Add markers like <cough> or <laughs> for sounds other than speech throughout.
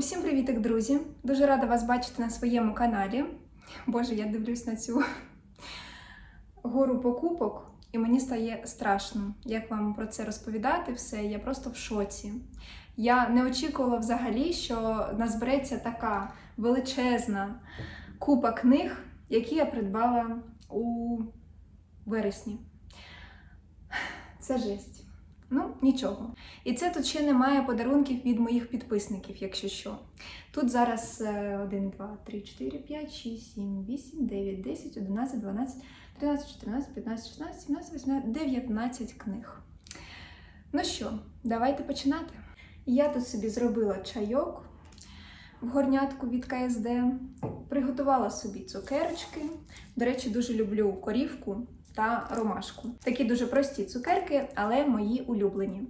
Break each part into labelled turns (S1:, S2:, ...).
S1: Усім привітик, друзі! Дуже рада вас бачити на своєму каналі. Боже, я дивлюсь на цю гору покупок, і мені стає страшно, як вам про це розповідати все. Я просто в шоці. Я не очікувала взагалі, що назбереться така величезна купа книг, які я придбала у вересні. Це жесть. Ну, нічого. І це тут ще немає подарунків від моїх підписників, якщо що. Тут зараз 1, 2, 3, 4, 5, 6, 7, 8, 9, 10, 11, 12, 13, 14, 15, 16, 17, 18, 19 книг. Ну що, давайте починати. Я тут собі зробила чайок в горнятку від КСД, приготувала собі цукерочки. До речі, дуже люблю корівку та ромашку. Такі дуже прості цукерки, але мої улюблені.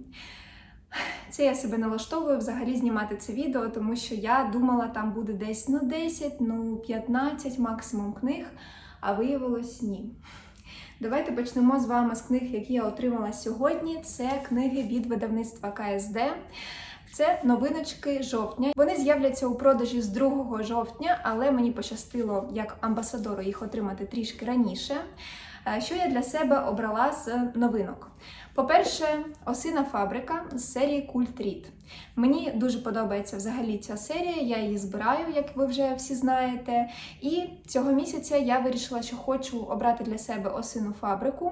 S1: Це я себе налаштовую взагалі знімати це відео, тому що я думала, там буде десь ну 10, ну 15 максимум книг, а виявилось ні. Давайте почнемо з вами з книг, які я отримала сьогодні. Це книги від видавництва КСД. Це новиночки жовтня. Вони з'являться у продажі з 2 жовтня, але мені пощастило як амбасадору їх отримати трішки раніше. Е, що я для себе обрала з новинок. По-перше, осина фабрика з серії Культ Рід. Мені дуже подобається взагалі ця серія, я її збираю, як ви вже всі знаєте. І цього місяця я вирішила, що хочу обрати для себе осину фабрику.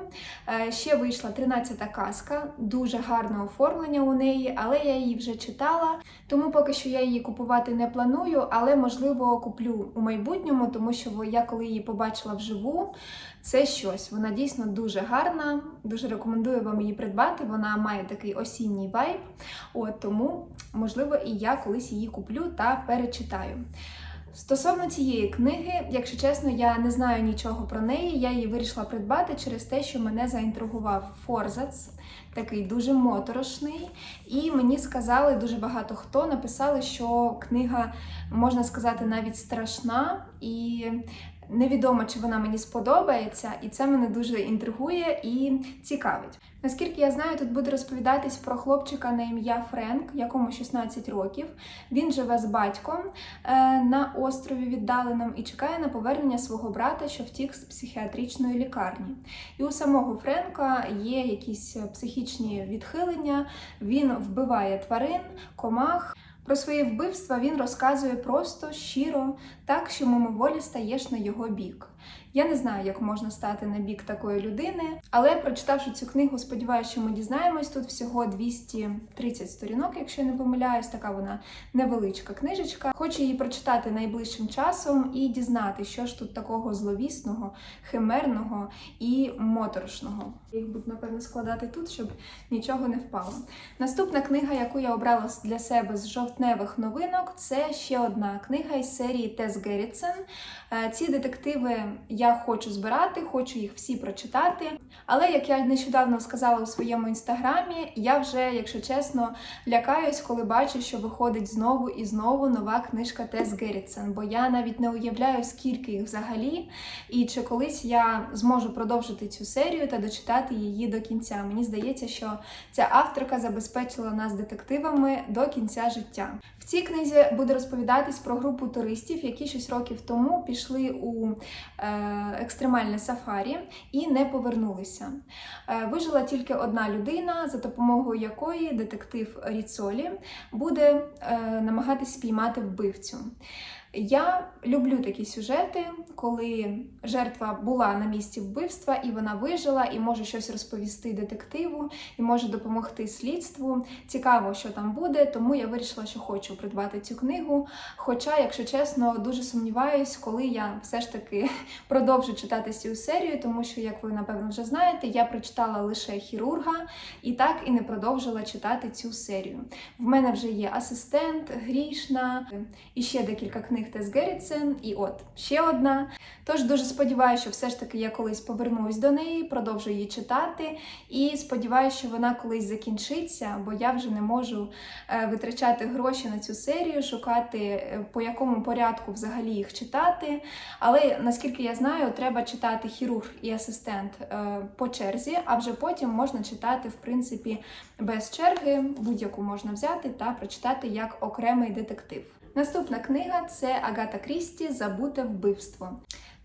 S1: Е, ще вийшла 13-та казка, дуже гарне оформлення у неї, але я її вже читала, тому поки що я її купувати не планую, але можливо куплю у майбутньому, тому що я коли її побачила вживу, це щось. Вона дійсно дуже гарна. Дуже рекомендую вам її придбати. Вона має такий осінній вайб, От тому, можливо, і я колись її куплю та перечитаю. Стосовно цієї книги, якщо чесно, я не знаю нічого про неї. Я її вирішила придбати через те, що мене заінтригував Форзац, такий дуже моторошний. І мені сказали дуже багато хто написали, що книга можна сказати навіть страшна і Невідомо, чи вона мені сподобається, і це мене дуже інтригує і цікавить. Наскільки я знаю, тут буде розповідатись про хлопчика на ім'я Френк, якому 16 років. Він живе з батьком е, на острові віддаленому і чекає на повернення свого брата, що втік з психіатричної лікарні. І у самого Френка є якісь психічні відхилення, він вбиває тварин, комах. Про свої вбивства він розказує просто щиро, так що мимоволі стаєш на його бік. Я не знаю, як можна стати на бік такої людини, але прочитавши цю книгу, сподіваюся, що ми дізнаємось. Тут всього 230 сторінок, якщо я не помиляюсь, така вона невеличка книжечка. Хочу її прочитати найближчим часом і дізнати, що ж тут такого зловісного, химерного і моторошного. їх буду, напевно, складати тут, щоб нічого не впало. Наступна книга, яку я обрала для себе з жовтневих новинок, це ще одна книга із серії Тес Геррітсен. Е, ці детективи я хочу збирати, хочу їх всі прочитати. Але як я нещодавно сказала у своєму інстаграмі, я вже, якщо чесно, лякаюсь, коли бачу, що виходить знову і знову нова книжка Тес Геррітсен, бо я навіть не уявляю, скільки їх взагалі, і чи колись я зможу продовжити цю серію та дочитати її до кінця. Мені здається, що ця авторка забезпечила нас детективами до кінця життя цій книзі буде розповідатись про групу туристів, які 6 років тому пішли у е, екстремальне сафарі і не повернулися. Е, вижила тільки одна людина, за допомогою якої детектив Ріцолі буде е, намагатись спіймати вбивцю. Я люблю такі сюжети, коли жертва була на місці вбивства, і вона вижила, і може щось розповісти детективу, і може допомогти слідству. Цікаво, що там буде, тому я вирішила, що хочу придбати цю книгу. Хоча, якщо чесно, дуже сумніваюсь, коли я все ж таки <laughs> продовжу читати цю серію, тому що, як ви напевно вже знаєте, я прочитала лише хірурга і так і не продовжила читати цю серію. В мене вже є асистент, грішна і ще декілька книг них Тес Геррітсен і от ще одна. Тож дуже сподіваюся, що все ж таки я колись повернусь до неї, продовжу її читати. І сподіваюся, що вона колись закінчиться, бо я вже не можу е, витрачати гроші на цю серію, шукати, е, по якому порядку взагалі їх читати. Але наскільки я знаю, треба читати хірург і асистент е, по черзі, а вже потім можна читати, в принципі, без черги, будь-яку можна взяти та прочитати як окремий детектив. Наступна книга це Агата Крісті Забуте вбивство.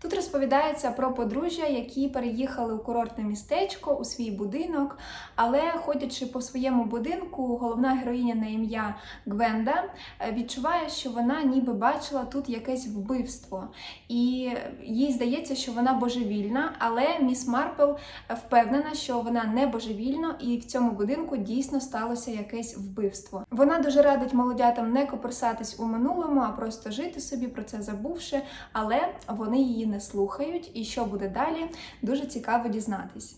S1: Тут розповідається про подружжя, які переїхали у курортне містечко у свій будинок, але ходячи по своєму будинку, головна героїня на ім'я Гвенда е, відчуває, що вона ніби бачила тут якесь вбивство, і їй здається, що вона божевільна, але міс Марпл впевнена, що вона не божевільна, і в цьому будинку дійсно сталося якесь вбивство. Вона дуже радить молодятам не коперсатись у минулому, а просто жити собі, про це забувши, але вони її не не слухають, і що буде далі, дуже цікаво дізнатись.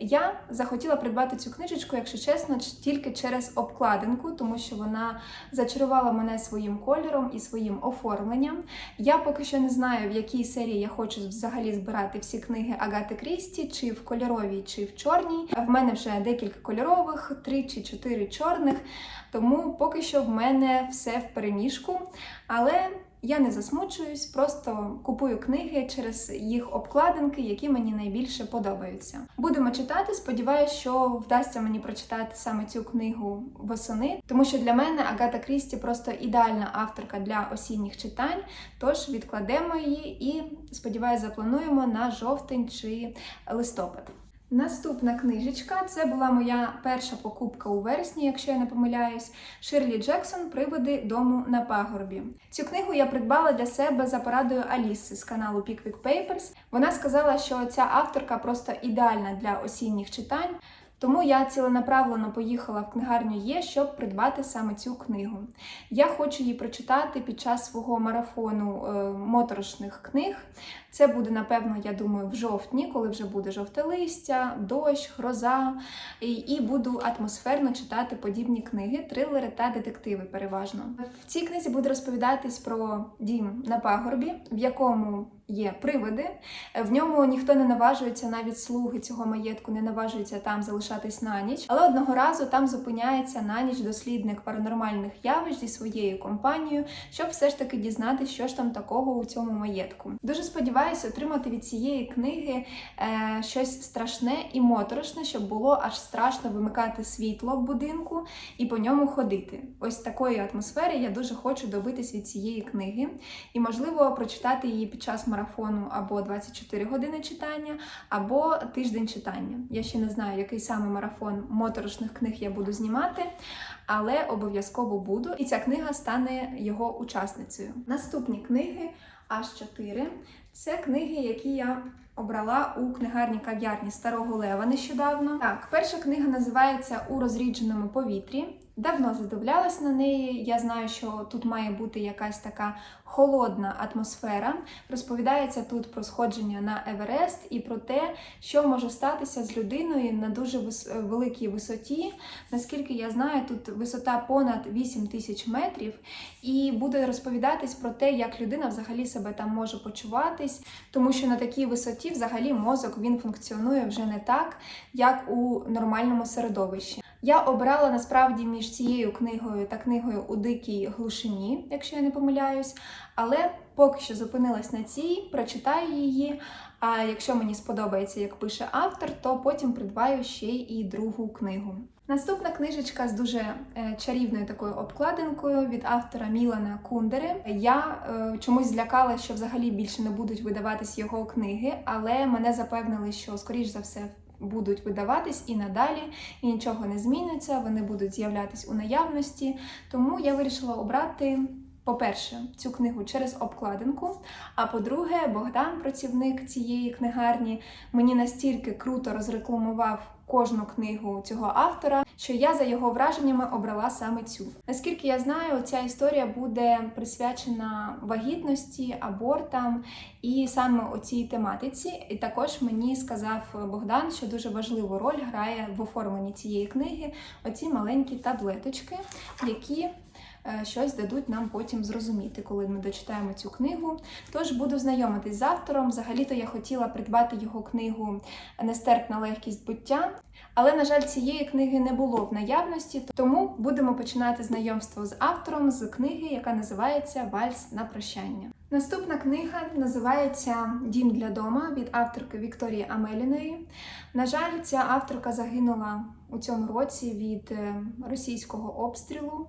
S1: Я захотіла придбати цю книжечку, якщо чесно, тільки через обкладинку, тому що вона зачарувала мене своїм кольором і своїм оформленням. Я поки що не знаю, в якій серії я хочу взагалі збирати всі книги Агати Крісті, чи в кольоровій, чи в чорній. В мене вже декілька кольорових, три чи чотири чорних, тому поки що в мене все в переміжку. Але я не засмучуюсь, просто купую книги через їх обкладинки, які мені найбільше подобаються. Будемо читати. Сподіваюсь, що вдасться мені прочитати саме цю книгу восени, тому що для мене Агата Крісті просто ідеальна авторка для осінніх читань. Тож відкладемо її і сподіваюся, заплануємо на жовтень чи листопад. Наступна книжечка це була моя перша покупка у вересні, якщо я не помиляюсь, Ширлі Джексон Приводи дому на пагорбі. Цю книгу я придбала для себе за порадою Аліси з каналу Pickwick Papers. Вона сказала, що ця авторка просто ідеальна для осінніх читань. Тому я ціленаправлено поїхала в книгарню Є, щоб придбати саме цю книгу. Я хочу її прочитати під час свого марафону е, моторошних книг. Це буде, напевно, я думаю, в жовтні, коли вже буде жовте листя, дощ, гроза. І буду атмосферно читати подібні книги, трилери та детективи переважно. В цій книзі буде розповідатись про дім на пагорбі, в якому Є приводи, е, в ньому ніхто не наважується, навіть слуги цього маєтку не наважуються там залишатись на ніч. Але одного разу там зупиняється на ніч дослідник паранормальних явищ зі своєю компанією, щоб все ж таки дізнати, що ж там такого у цьому маєтку. Дуже сподіваюся, отримати від цієї книги е, щось страшне і моторошне, щоб було аж страшно вимикати світло в будинку і по ньому ходити. Ось такої атмосфери я дуже хочу добитись від цієї книги, і можливо прочитати її під час марафону або 24 години читання, або тиждень читання. Я ще не знаю, який саме марафон моторошних книг я буду знімати, але обов'язково буду. І ця книга стане його учасницею. Наступні книги аж 4. Це книги, які я обрала у книгарні кав'ярні Старого Лева нещодавно. Так, перша книга називається У розрідженому повітрі. Давно задивлялась на неї. Я знаю, що тут має бути якась така холодна атмосфера. Розповідається тут про сходження на Еверест і про те, що може статися з людиною на дуже великій висоті. Наскільки я знаю, тут висота понад 8 тисяч метрів, і буде розповідатись про те, як людина взагалі себе там може почуватись, тому що на такій висоті взагалі мозок він функціонує вже не так, як у нормальному середовищі. Я обрала насправді між цією книгою та книгою у дикій глушині, якщо я не помиляюсь. Але поки що зупинилась на цій, прочитаю її. А якщо мені сподобається, як пише автор, то потім придбаю ще й другу книгу. Наступна книжечка з дуже е, чарівною такою обкладинкою від автора Мілана Кундери. Я е, чомусь злякала, що взагалі більше не будуть видаватись його книги, але мене запевнили, що скоріш за все. Будуть видаватись і надалі, і нічого не зміниться. Вони будуть з'являтись у наявності. Тому я вирішила обрати по-перше, цю книгу через обкладинку. А по-друге, Богдан, працівник цієї книгарні, мені настільки круто розрекламував кожну книгу цього автора, що я за його враженнями обрала саме цю. Наскільки я знаю, ця історія буде присвячена вагітності, абортам і саме у цій тематиці. І також мені сказав Богдан, що дуже важливу роль грає в оформленні цієї книги оці маленькі таблеточки, які. Е, щось дадуть нам потім зрозуміти, коли ми дочитаємо цю книгу. Тож буду знайомитись з автором. Взагалі-то я хотіла придбати його книгу Нестерпна легкість буття, але, на жаль, цієї книги не було в наявності, тому будемо починати знайомство з автором з книги, яка називається Вальс на прощання. Наступна книга називається Дім для дома від авторки Вікторії Амеліної. На жаль, ця авторка загинула у цьому році від е, російського обстрілу.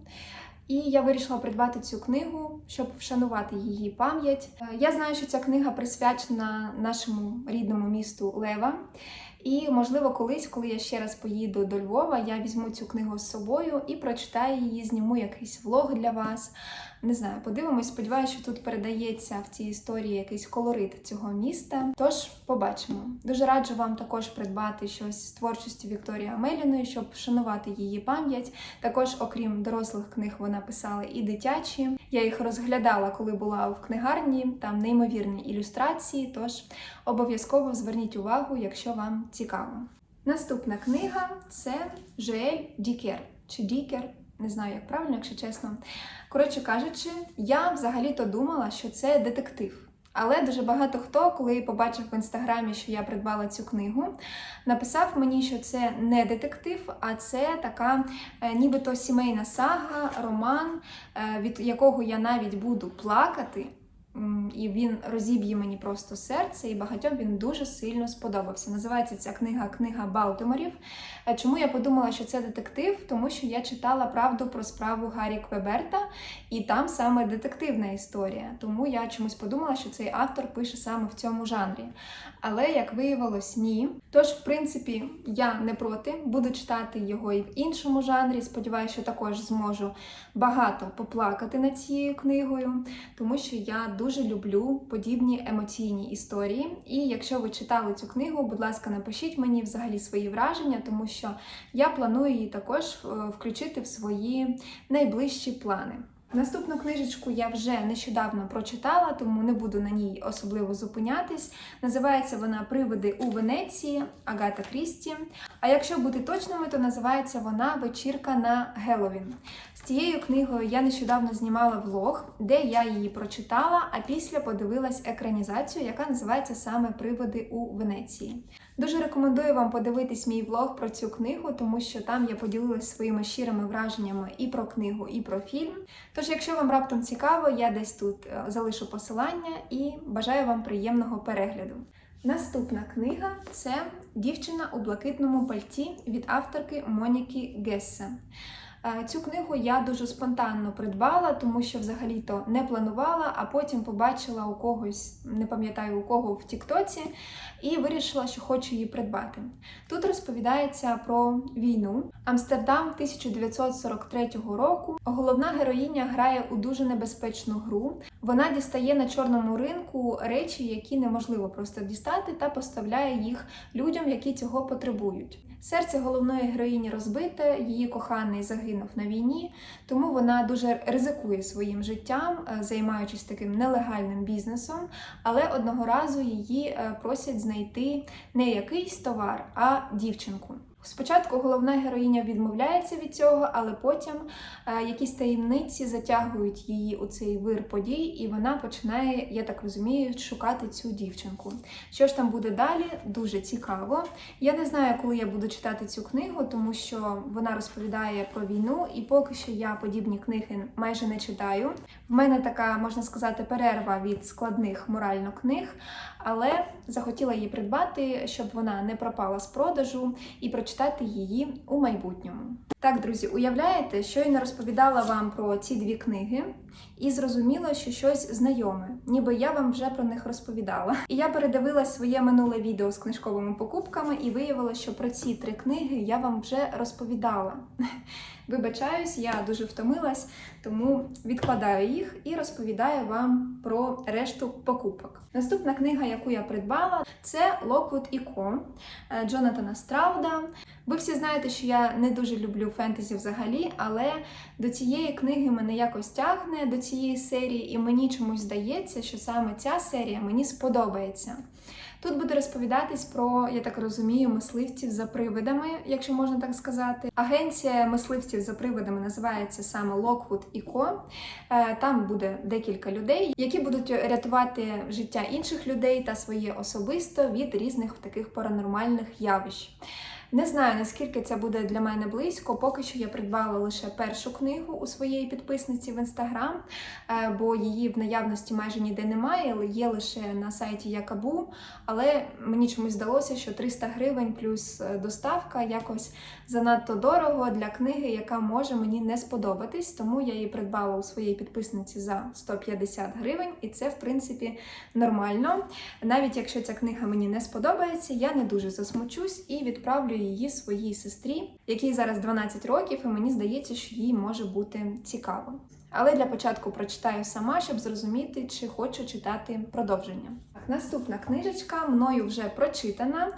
S1: І я вирішила придбати цю книгу, щоб вшанувати її пам'ять. Е, я знаю, що ця книга присвячена нашому рідному місту Лева. І, можливо, колись, коли я ще раз поїду до Львова, я візьму цю книгу з собою і прочитаю її, зніму якийсь влог для вас. Не знаю, подивимось, сподіваюся, що тут передається в цій історії якийсь колорит цього міста. Тож побачимо. Дуже раджу вам також придбати щось з творчості Вікторії Амеліної, щоб вшанувати її пам'ять. Також, окрім дорослих книг, вона писала і дитячі. Я їх розглядала, коли була в книгарні. Там неймовірні ілюстрації. Тож обов'язково зверніть увагу, якщо вам цікаво. Наступна книга це Жоель Дікер чи Дікер. Не знаю, як правильно, якщо чесно. Коротше кажучи, я взагалі-то думала, що це детектив. Але дуже багато хто, коли побачив в інстаграмі, що я придбала цю книгу, написав мені, що це не детектив, а це така е, нібито сімейна сага, роман, е, від якого я навіть буду плакати. І він розіб'є мені просто серце, і багатьом він дуже сильно сподобався. Називається ця книга Книга Балтиморів. Е, чому я подумала, що це детектив? Тому що я читала правду про справу Гаррі Квеберта, і там саме детективна історія. Тому я чомусь подумала, що цей автор пише саме в цьому жанрі. Але як виявилось, ні. Тож, в принципі, я не проти, буду читати його і в іншому жанрі. Сподіваюся, що також зможу багато поплакати над цією книгою, тому що я дуже люблю подібні емоційні історії. І якщо ви читали цю книгу, будь ласка, напишіть мені взагалі свої враження, тому що я планую її також е, включити в свої найближчі плани. Наступну книжечку я вже нещодавно прочитала, тому не буду на ній особливо зупинятись. Називається вона Приводи у Венеції Агата Крісті. А якщо бути точними, то називається вона Вечірка на Геловін. З цією книгою я нещодавно знімала влог, де я її прочитала, а після подивилась екранізацію, яка називається саме Приводи у Венеції. Дуже рекомендую вам подивитись мій влог про цю книгу, тому що там я поділилася своїми щирими враженнями і про книгу, і про фільм. Тож, якщо вам раптом цікаво, я десь тут е, залишу посилання і бажаю вам приємного перегляду. Наступна книга це Дівчина у блакитному пальті від авторки Моніки Гессе. Е, цю книгу я дуже спонтанно придбала, тому що взагалі-то не планувала, а потім побачила у когось, не пам'ятаю у кого в Тіктоці, і вирішила, що хочу її придбати. Тут розповідається про війну. Амстердам 1943 року. Головна героїня грає у дуже небезпечну гру. Вона дістає на чорному ринку речі, які неможливо просто дістати, та поставляє їх людям, які цього потребують. Серце головної героїні розбите, її коханий загинув на війні, тому вона дуже ризикує своїм життям, е, займаючись таким нелегальним бізнесом. Але одного разу її е, просять знайти не якийсь товар, а дівчинку. Спочатку головна героїня відмовляється від цього, але потім е, якісь таємниці затягують її у цей вир подій, і вона починає, я так розумію, шукати цю дівчинку. Що ж там буде далі? Дуже цікаво. Я не знаю, коли я буду читати цю книгу, тому що вона розповідає про війну, і поки що я подібні книги майже не читаю. В мене така, можна сказати, перерва від складних морально книг, але захотіла її придбати, щоб вона не пропала з продажу і прочитала прочитати її у майбутньому. Так, друзі, уявляєте, щойно розповідала вам про ці дві книги, і зрозуміла, що щось знайоме, ніби я вам вже про них розповідала. І я передивила своє минуле відео з книжковими покупками і виявила, що про ці три книги я вам вже розповідала. Вибачаюсь, я дуже втомилась, тому відкладаю їх і розповідаю вам про решту покупок. Наступна книга, яку я придбала, це Локвуд і Ко е, Джонатана Страуда. Ви всі знаєте, що я не дуже люблю фентезі взагалі, але до цієї книги мене якось тягне до цієї серії, і мені чомусь здається, що саме ця серія мені сподобається. Тут буде розповідатись про, я так розумію, мисливців за привидами, якщо можна так сказати. Агенція мисливців за привидами називається саме Lockwood і Co. Е, там буде декілька людей, які будуть рятувати життя інших людей та своє особисто від різних таких паранормальних явищ. Не знаю, наскільки це буде для мене близько. Поки що я придбала лише першу книгу у своєї підписниці в інстаграм, е, бо її в наявності майже ніде немає, але є лише на сайті Якабу. Але мені чомусь здалося, що 300 гривень плюс е, доставка якось занадто дорого для книги, яка може мені не сподобатись. Тому я її придбала у своїй підписниці за 150 гривень, і це, в принципі, нормально. Навіть якщо ця книга мені не сподобається, я не дуже засмучусь і відправлю її своїй сестрі, якій зараз 12 років, і мені здається, що їй може бути цікаво. Але для початку прочитаю сама, щоб зрозуміти, чи хочу читати продовження. Наступна книжечка мною вже прочитана.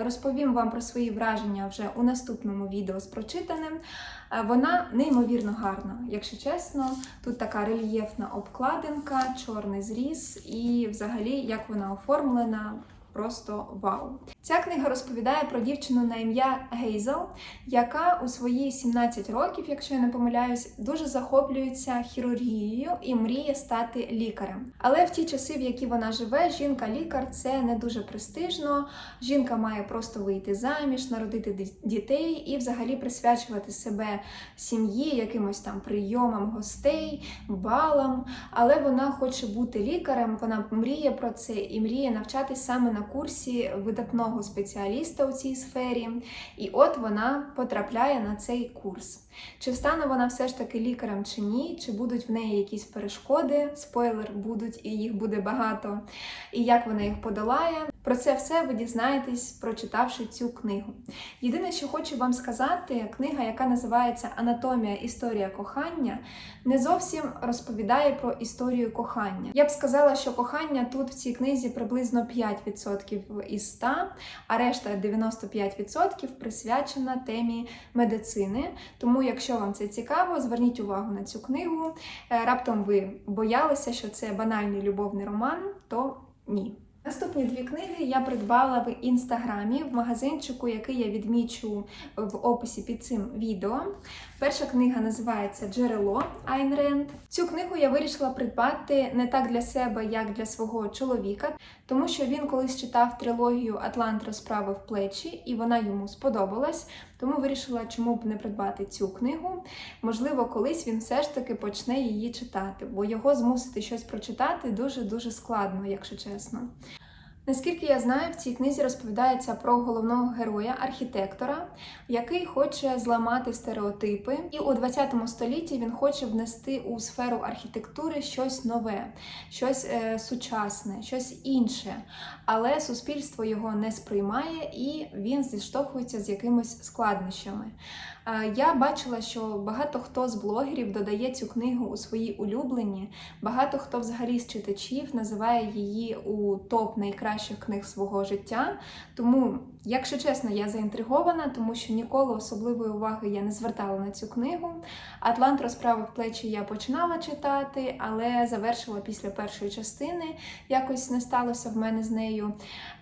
S1: Е, розповім вам про свої враження вже у наступному відео з прочитаним. Е, вона неймовірно гарна, якщо чесно. Тут така рельєфна обкладинка, чорний зріз, і взагалі, як вона оформлена, просто вау. Ця книга розповідає про дівчину на ім'я Гейзел, яка у свої 17 років, якщо я не помиляюсь, дуже захоплюється хірургією і мріє стати лікарем. Але в ті часи, в які вона живе, жінка-лікар це не дуже престижно. Жінка має просто вийти заміж, народити дітей і взагалі присвячувати себе сім'ї, якимось там прийомам гостей, балам. Але вона хоче бути лікарем, вона мріє про це і мріє навчатись саме на курсі видатного одного спеціаліста у цій сфері, і от вона потрапляє на цей курс. Чи встане вона все ж таки лікарем чи ні? Чи будуть в неї якісь перешкоди? Спойлер будуть і їх буде багато, і як вона їх подолає. Про це все ви дізнаєтесь, прочитавши цю книгу. Єдине, що хочу вам сказати, книга, яка називається Анатомія історія кохання, не зовсім розповідає про історію кохання. Я б сказала, що кохання тут в цій книзі приблизно 5% із 100, а решта 95% присвячена темі медицини. Тому якщо вам це цікаво, зверніть увагу на цю книгу. Е, раптом ви боялися, що це банальний любовний роман, то ні. Наступні дві книги я придбала в інстаграмі в магазинчику, який я відмічу в описі під цим відео. Перша книга називається Джерело Айн Ренд. Цю книгу я вирішила придбати не так для себе, як для свого чоловіка, тому що він колись читав трилогію Атлант розправив плечі, і вона йому сподобалась. Тому вирішила, чому б не придбати цю книгу. Можливо, колись він все ж таки почне її читати, бо його змусити щось прочитати дуже дуже складно, якщо чесно. Наскільки я знаю, в цій книзі розповідається про головного героя, архітектора, який хоче зламати стереотипи, і у 20 столітті він хоче внести у сферу архітектури щось нове, щось е, сучасне, щось інше. Але суспільство його не сприймає і він зіштовхується з якимись складнощами. Я бачила, що багато хто з блогерів додає цю книгу у свої улюблені, багато хто взагалі з читачів називає її у топ найкращих книг свого життя. Тому Якщо чесно, я заінтригована, тому що ніколи особливої уваги я не звертала на цю книгу. Атлант розправив плечі я починала читати, але завершила після першої частини. Якось не сталося в мене з нею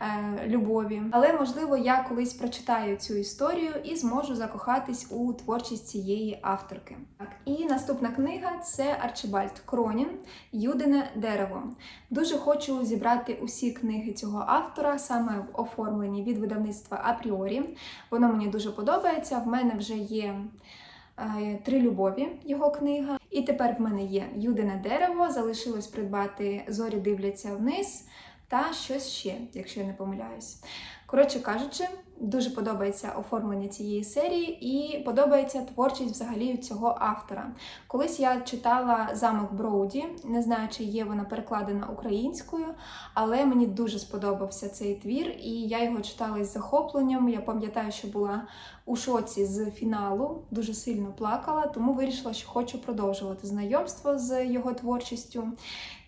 S1: е, любові. Але, можливо, я колись прочитаю цю історію і зможу закохатись у творчість цієї авторки. Так, І наступна книга це Арчибальд Кронін Юдине дерево. Дуже хочу зібрати усі книги цього автора, саме в оформленні від видавництва видавництва Апріорі. Воно мені дуже подобається. В мене вже є е, Три любові його книга. І тепер в мене є Юдине дерево. Залишилось придбати зорі дивляться вниз та щось ще, якщо я не помиляюсь. Коротше кажучи. Дуже подобається оформлення цієї серії і подобається творчість взагалі цього автора. Колись я читала замок Броуді, не знаю, чи є вона перекладена українською, але мені дуже сподобався цей твір, і я його читала із захопленням. Я пам'ятаю, що була у шоці з фіналу, дуже сильно плакала, тому вирішила, що хочу продовжувати знайомство з його творчістю.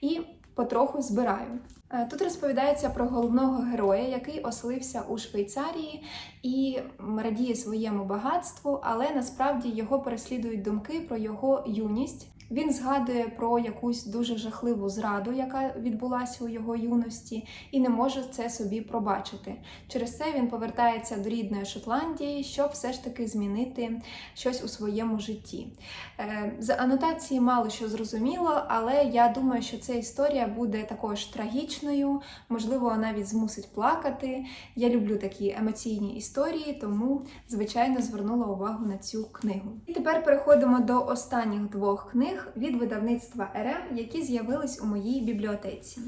S1: І потроху збираю. Е, тут розповідається про головного героя, який оселився у Швейцарії і радіє своєму багатству, але насправді його переслідують думки про його юність, він згадує про якусь дуже жахливу зраду, яка відбулася у його юності, і не може це собі пробачити. Через це він повертається до рідної Шотландії, щоб все ж таки змінити щось у своєму житті. Е, з анотації мало що зрозуміло, але я думаю, що ця історія буде також трагічною, можливо, навіть змусить плакати. Я люблю такі емоційні історії, тому, звичайно, звернула увагу на цю книгу. І тепер переходимо до останніх двох книг книг від видавництва РМ, які з'явились у моїй бібліотеці.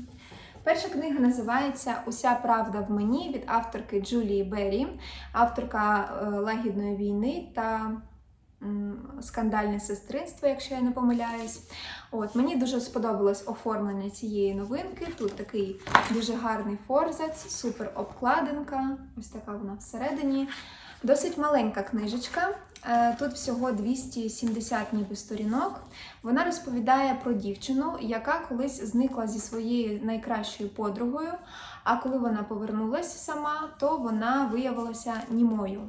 S1: Перша книга називається Уся правда в мені від авторки Джулії Беррі, авторка е, Лагідної війни та скандальне сестринство, якщо я не помиляюсь. От, Мені дуже сподобалось оформлення цієї новинки. Тут такий дуже гарний форзац, супер обкладинка, ось така вона всередині. Досить маленька книжечка, Е, тут всього 270 ніби сторінок. Вона розповідає про дівчину, яка колись зникла зі своєю найкращою подругою. А коли вона повернулася сама, то вона виявилася німою.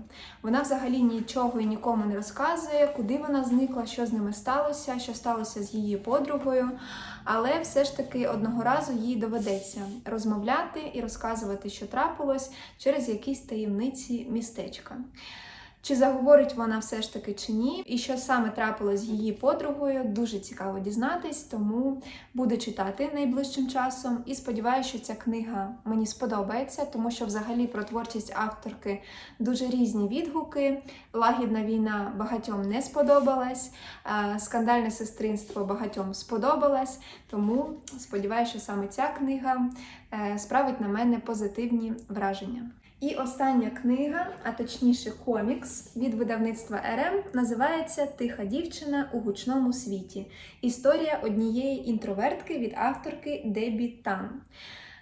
S1: Вона взагалі нічого і нікому не розказує, куди вона зникла, що з ними сталося, що сталося з її подругою. Але все ж таки одного разу їй доведеться розмовляти і розказувати, що трапилось через якісь таємниці містечка. Чи заговорить вона все ж таки чи ні? І що саме трапилось з її подругою, дуже цікаво дізнатись, тому буду читати найближчим часом. І сподіваюся, що ця книга мені сподобається, тому що взагалі про творчість авторки дуже різні відгуки. Лагідна війна багатьом не сподобалась, скандальне сестринство багатьом сподобалось. Тому сподіваюся, що саме ця книга е, справить на мене позитивні враження. І остання книга, а точніше комікс від видавництва РМ, називається Тиха дівчина у гучному світі. Історія однієї інтровертки від авторки Дебі Тан.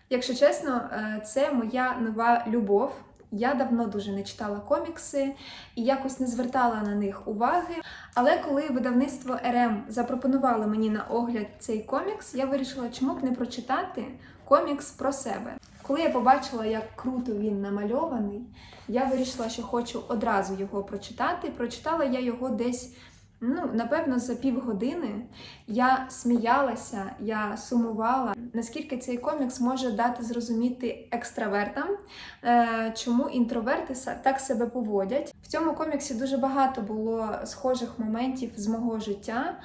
S1: Якщо чесно, е, це моя нова любов. Я давно дуже не читала комікси і якось не звертала на них уваги. Але коли видавництво РМ запропонувало мені на огляд цей комікс, я вирішила, чому б не прочитати комікс про себе. Коли я побачила, як круто він намальований, я вирішила, що хочу одразу його прочитати. Прочитала я його десь, ну, напевно, за півгодини. Я сміялася, я сумувала, наскільки цей комікс може дати зрозуміти екстравертам, е, чому інтроверти так себе поводять. В цьому коміксі дуже багато було схожих моментів з мого життя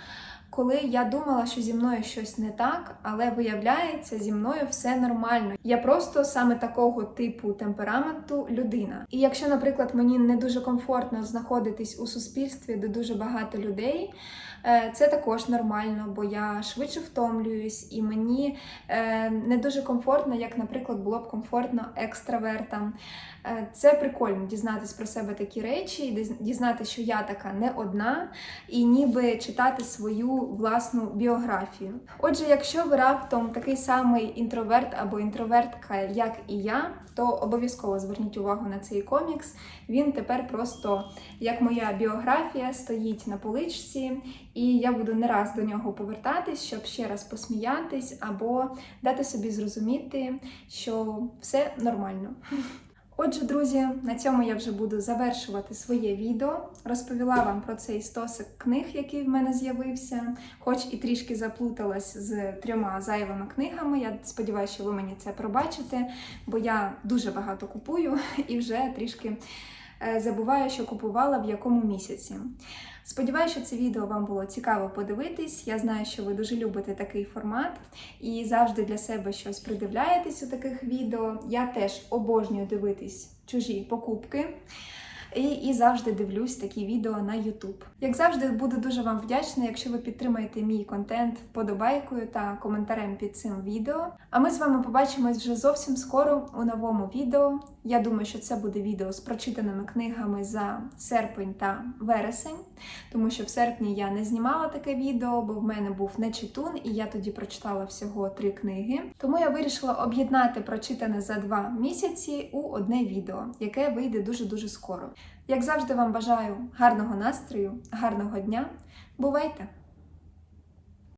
S1: коли я думала, що зі мною щось не так, але виявляється, зі мною все нормально. Я просто саме такого типу темпераменту людина. І якщо, наприклад, мені не дуже комфортно знаходитись у суспільстві, де дуже багато людей. Е, це також нормально, бо я швидше втомлююсь, і мені е, не дуже комфортно, як, наприклад, було б комфортно екстравертам. Е, це прикольно дізнатись про себе такі речі, дізнатися, що я така не одна, і ніби читати свою власну біографію. Отже, якщо ви раптом такий самий інтроверт або інтровертка, як і я, то обов'язково зверніть увагу на цей комікс. Він тепер просто як моя біографія стоїть на поличці. І я буду не раз до нього повертатись, щоб ще раз посміятись, або дати собі зрозуміти, що все нормально. Отже, друзі, на цьому я вже буду завершувати своє відео. Розповіла вам про цей стосик книг, який в мене з'явився, хоч і трішки заплуталась з трьома зайвими книгами. Я сподіваюся, що ви мені це пробачите, бо я дуже багато купую <laughs> і вже трішки. Е, забуваю, що купувала в якому місяці. Сподіваюся, що це відео вам було цікаво подивитись. Я знаю, що ви дуже любите такий формат і завжди для себе щось придивляєтесь у таких відео. Я теж обожнюю дивитись чужі покупки і, і завжди дивлюсь такі відео на YouTube. Як завжди, буду дуже вам вдячна, якщо ви підтримаєте мій контент вподобайкою та коментарем під цим відео. А ми з вами побачимось вже зовсім скоро у новому відео. Я думаю, що це буде відео з прочитаними книгами за серпень та вересень, тому що в серпні я не знімала таке відео, бо в мене був нечитун, і я тоді прочитала всього три книги. Тому я вирішила об'єднати прочитане за два місяці у одне відео, яке вийде дуже дуже скоро. Як завжди, вам бажаю гарного настрою, гарного дня. Бувайте!